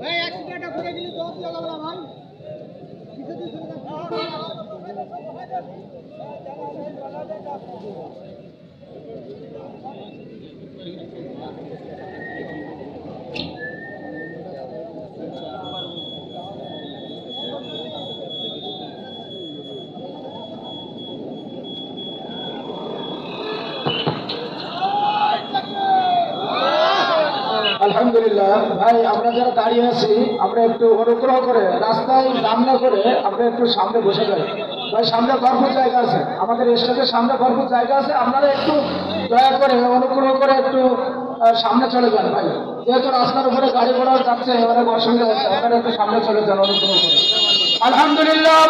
ভাই অ্যাক্সিডেন্টটা ঘুরে গেলে দিলি চালাবো না ভাই। আলহামদুলিল্লাহ, ভাই, আমরা যারা দাঁড়িয়ে আছি, আমরা একটু অনুগ্রহ করে রাস্তায় না করে আমরা একটু সামনে বসে যাই। ভাই, সামনে ভরপুর জায়গা আছে। আমাদের স্টেজের সামনে ভরপুর জায়গা আছে। আপনারা একটু দয়া করে, অনুগ্রহ করে একটু সামনে চলে যান, ভাই। যেহেতু রাস্তার উপরে গাড়ি ঘোড়া যাচ্ছে, এবারে অসুবিধা হচ্ছে আপনারা একটু সামনে চলে যান, অনুগ্রহ করে। আলহামদুলিল্লাহ